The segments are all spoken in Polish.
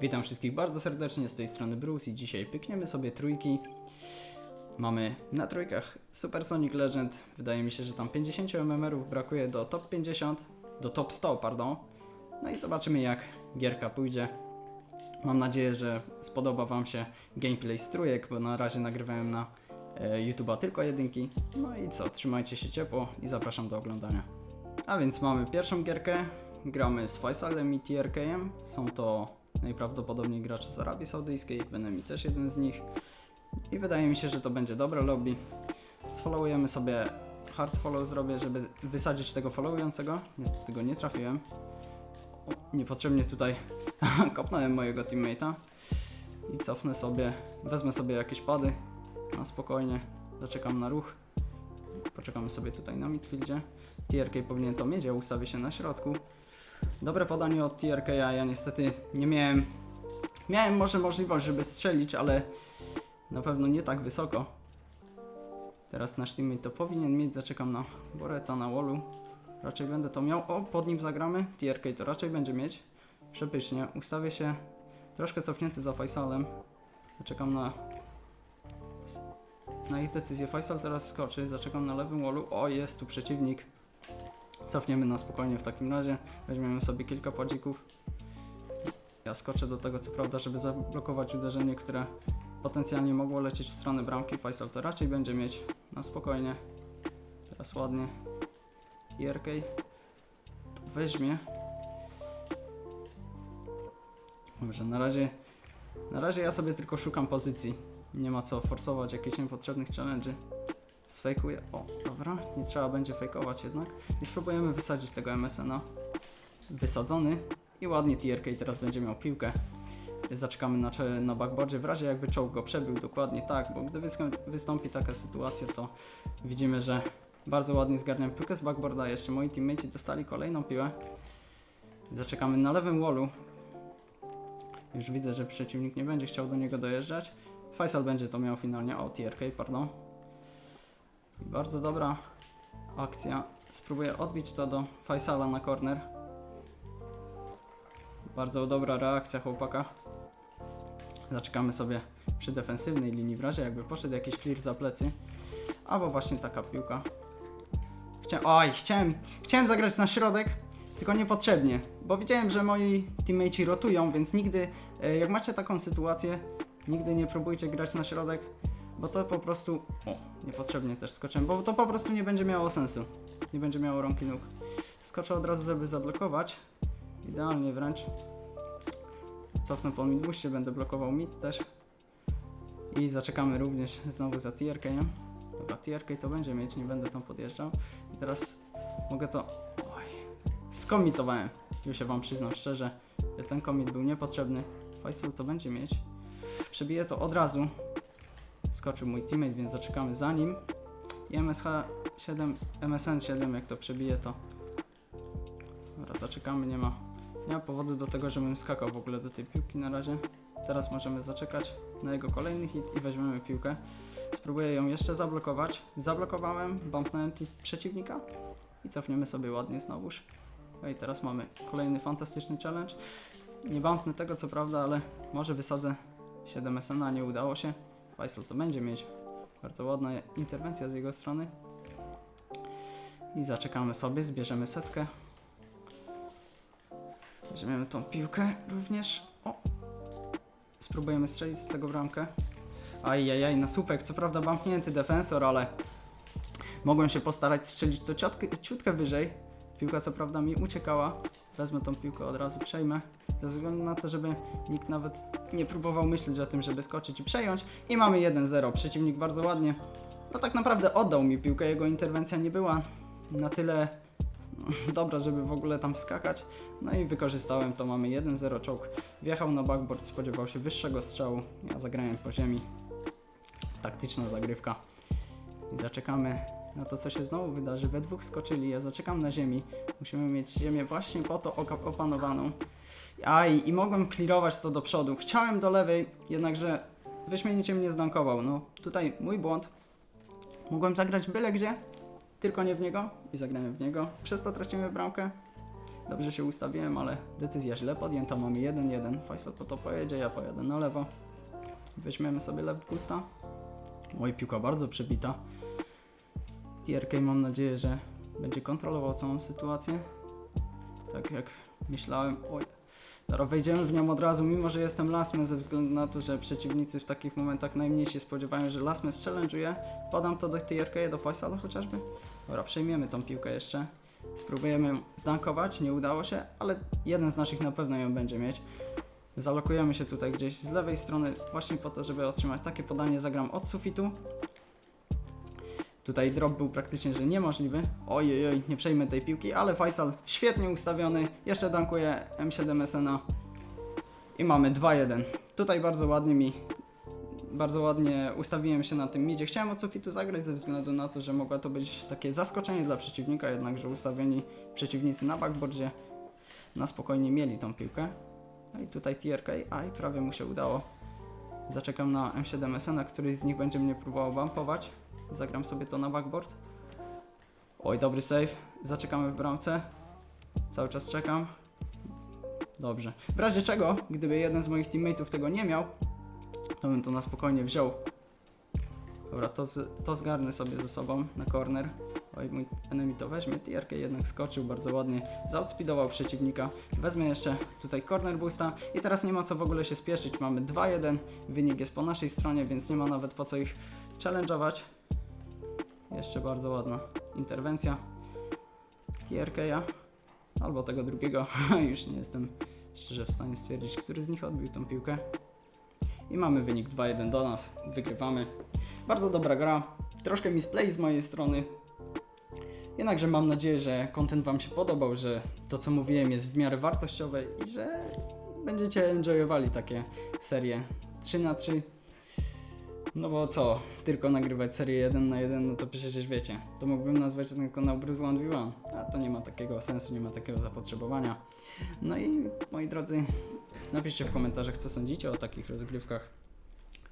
Witam wszystkich bardzo serdecznie, z tej strony Bruce i dzisiaj pykniemy sobie trójki. Mamy na trójkach Supersonic Legend, wydaje mi się, że tam 50 MMR-ów brakuje do top 50, do top 100, pardon. No i zobaczymy jak gierka pójdzie. Mam nadzieję, że spodoba Wam się gameplay z trójek, bo na razie nagrywałem na e, YouTube'a tylko jedynki. No i co, trzymajcie się ciepło i zapraszam do oglądania. A więc mamy pierwszą gierkę. Gramy z Faisalem i TRK-em. Są to najprawdopodobniej gracze z Arabii Saudyjskiej, Benemi też jeden z nich. I wydaje mi się, że to będzie dobre lobby. Sfollowujemy sobie, hard follow zrobię, żeby wysadzić tego followującego. Niestety go nie trafiłem. O, niepotrzebnie tutaj kopnąłem mojego teammate'a. I cofnę sobie, wezmę sobie jakieś pady na spokojnie. Zaczekam na ruch. Poczekamy sobie tutaj na midfieldzie. TRK powinien to mieć, ja ustawię się na środku. Dobre podanie od TRK, ja, niestety nie miałem. Miałem może możliwość, żeby strzelić, ale na pewno nie tak wysoko. Teraz nasz teammate to powinien mieć. Zaczekam na Boreta na wallu. Raczej będę to miał. O, pod nim zagramy. TRK to raczej będzie mieć. Przepysznie. Ustawię się troszkę cofnięty za Faisalem. Zaczekam na na ich decyzję. Faisal teraz skoczy. Zaczekam na lewym wallu. O, jest tu przeciwnik. Cofniemy na spokojnie w takim razie. Weźmiemy sobie kilka padzików. Ja skoczę do tego, co prawda, żeby zablokować uderzenie, które potencjalnie mogło lecieć w stronę bramki. Faisal to raczej będzie mieć na spokojnie. Teraz ładnie. TRK to weźmie. Dobrze, na razie, na razie ja sobie tylko szukam pozycji. Nie ma co forsować jakichś niepotrzebnych challenge'y. Sfejkuję. O, dobra. Nie trzeba będzie fejkować jednak. I spróbujemy wysadzić tego MSN-a. Wysadzony. I ładnie TRK teraz będzie miał piłkę. Zaczekamy na, na backboardzie. W razie jakby czołg go przebił dokładnie tak, bo gdy wystąpi taka sytuacja, to widzimy, że bardzo ładnie zgarniam piłkę z backboarda. Jeszcze moi teammates dostali kolejną piłę. Zaczekamy na lewym wallu. Już widzę, że przeciwnik nie będzie chciał do niego dojeżdżać. Faisal będzie to miał finalnie. O, TRK, pardon. Bardzo dobra akcja. Spróbuję odbić to do Faisala na corner. Bardzo dobra reakcja chłopaka. Zaczekamy sobie przy defensywnej linii w razie jakby poszedł jakiś clear za plecy. Albo właśnie taka piłka. Chcia... Oj, chciałem, chciałem zagrać na środek, tylko niepotrzebnie, bo widziałem, że moi teammates rotują, więc nigdy, e, jak macie taką sytuację, nigdy nie próbujcie grać na środek, bo to po prostu... O, niepotrzebnie też skoczyłem, bo to po prostu nie będzie miało sensu. Nie będzie miało rąki nóg. Skoczę od razu, żeby zablokować. Idealnie wręcz. Cofnę po midbuście, będę blokował mid też. I zaczekamy również znowu za TRK, nie? Dobra, TRK to będzie mieć, nie będę tam podjeżdżał. I teraz mogę to... Oj, skomitowałem. Już się wam przyznam szczerze, że ten komit był niepotrzebny. Faisal to będzie mieć. Przebiję to od razu. Skoczył mój teammate, więc zaczekamy za nim. I MSH 7, MSN 7 jak to przebije to. Dobra, zaczekamy, nie ma, nie ma powodu do tego, żebym skakał w ogóle do tej piłki na razie. Teraz możemy zaczekać na jego kolejny hit i weźmiemy piłkę. Spróbuję ją jeszcze zablokować. Zablokowałem, bumpnąłem przeciwnika i cofniemy sobie ładnie znowuż. No i teraz mamy kolejny fantastyczny challenge. Nie bumpnę tego co prawda, ale może wysadzę 7 SN, a nie udało się. Faisal to będzie mieć. Bardzo ładna interwencja z jego strony. I zaczekamy sobie, zbierzemy setkę. Weźmiemy tą piłkę również. O! Spróbujemy strzelić z tego bramkę. Ajajaj, na słupek, co prawda bumpnięty defensor, ale mogłem się postarać strzelić to ciutkę wyżej. Piłka co prawda mi uciekała. Wezmę tą piłkę od razu, przejmę. Ze względu na to, żeby nikt nawet nie próbował myśleć o tym, żeby skoczyć i przejąć. I mamy 1-0. Przeciwnik bardzo ładnie. No tak naprawdę oddał mi piłkę. Jego interwencja nie była na tyle no, dobra, żeby w ogóle tam skakać. No i wykorzystałem to. Mamy 1-0 czołg. Wjechał na backboard, spodziewał się wyższego strzału. Ja zagrałem po ziemi. Taktyczna zagrywka. I zaczekamy na to, co się znowu wydarzy. We dwóch skoczyli, ja zaczekam na ziemi. Musimy mieć ziemię właśnie po to opanowaną. Aj, i mogłem clearować to do przodu. Chciałem do lewej, jednakże wyśmienicie mnie zdankował. No, tutaj mój błąd. Mogłem zagrać byle gdzie, tylko nie w niego i zagrałem w niego. Przez to tracimy bramkę. Dobrze się ustawiłem, ale decyzja źle podjęta. Mamy 1-1. Faisal po to pojedzie, ja pojadę na lewo. Weźmiemy sobie left boosta. Oj, piłka bardzo przebita. TRK mam nadzieję, że będzie kontrolował całą sytuację. Tak jak myślałem. Oj. Dobra, wejdziemy w nią od razu, mimo że jestem lasmem ze względu na to, że przeciwnicy w takich momentach najmniej się spodziewają, że lasmę challenge'uje. Podam to do TRK, do Faisala chociażby. Dobra, przejmiemy tą piłkę jeszcze. Spróbujemy ją zdankować, nie udało się, ale jeden z naszych na pewno ją będzie mieć. Zalokujemy się tutaj gdzieś z lewej strony, właśnie po to, żeby otrzymać takie podanie. Zagram od sufitu. Tutaj drop był praktycznie, że niemożliwy. Ojej, oj, nie przejmę tej piłki, ale Faisal świetnie ustawiony. Jeszcze dankuje M7 SNA. I mamy 2-1. Tutaj bardzo ładnie mi bardzo ładnie ustawiłem się na tym midzie. Chciałem od sufitu zagrać ze względu na to, że mogło to być takie zaskoczenie dla przeciwnika, jednakże ustawieni przeciwnicy na backboardzie na spokojnie mieli tą piłkę. No i tutaj TRK, a i prawie mu się udało. Zaczekam na M7 SN, któryś z nich będzie mnie próbował bumpować. Zagram sobie to na backboard. Oj, dobry save. Zaczekamy w bramce. Cały czas czekam. Dobrze. W razie czego, gdyby jeden z moich teammateów tego nie miał, to bym to na spokojnie wziął. Dobra, to, z, to zgarnę sobie ze sobą na corner. Oj, mój enemy to weźmie. TRK jednak skoczył bardzo ładnie, zaoutspeedował przeciwnika. Wezmę jeszcze tutaj corner boosta i teraz nie ma co w ogóle się spieszyć. Mamy 2-1, wynik jest po naszej stronie, więc nie ma nawet po co ich challenge'ować. Jeszcze bardzo ładna interwencja TRK-a albo tego drugiego. Już nie jestem szczerze w stanie stwierdzić, który z nich odbił tą piłkę. I mamy wynik 2-1 do nas. Wygrywamy. Bardzo dobra gra. Troszkę misplay z mojej strony. Jednakże mam nadzieję, że content Wam się podobał, że to co mówiłem jest w miarę wartościowe i że będziecie enjoyowali takie serie 3 na 3 No bo co, tylko nagrywać serię 1 na 1, no to przecież wiecie, to mógłbym nazwać ten kanał Bruce 1v1, a to nie ma takiego sensu, nie ma takiego zapotrzebowania. No i moi drodzy, napiszcie w komentarzach co sądzicie o takich rozgrywkach.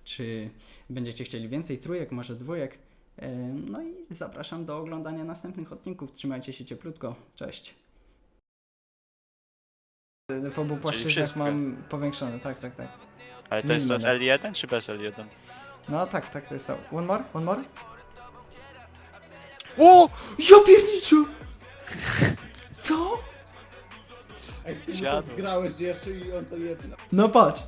Czy będziecie chcieli więcej trójek, może dwójek? Em, No i zapraszam do oglądania następnych odcinków. Trzymajcie się cieplutko. Cześć. W obu płaszczyznach wszystko. mam powiększone, tak, tak, tak. Ale to jest to z Minimalne. L1 czy bez L1? No tak, tak, to jest to. One more, one more. O! Ja pierniczu! Co? Ej, ty Siadł. zgrałeś jeszcze i on to jedno. No patrz.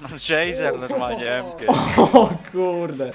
No Jazer normalnie MP. O kurde.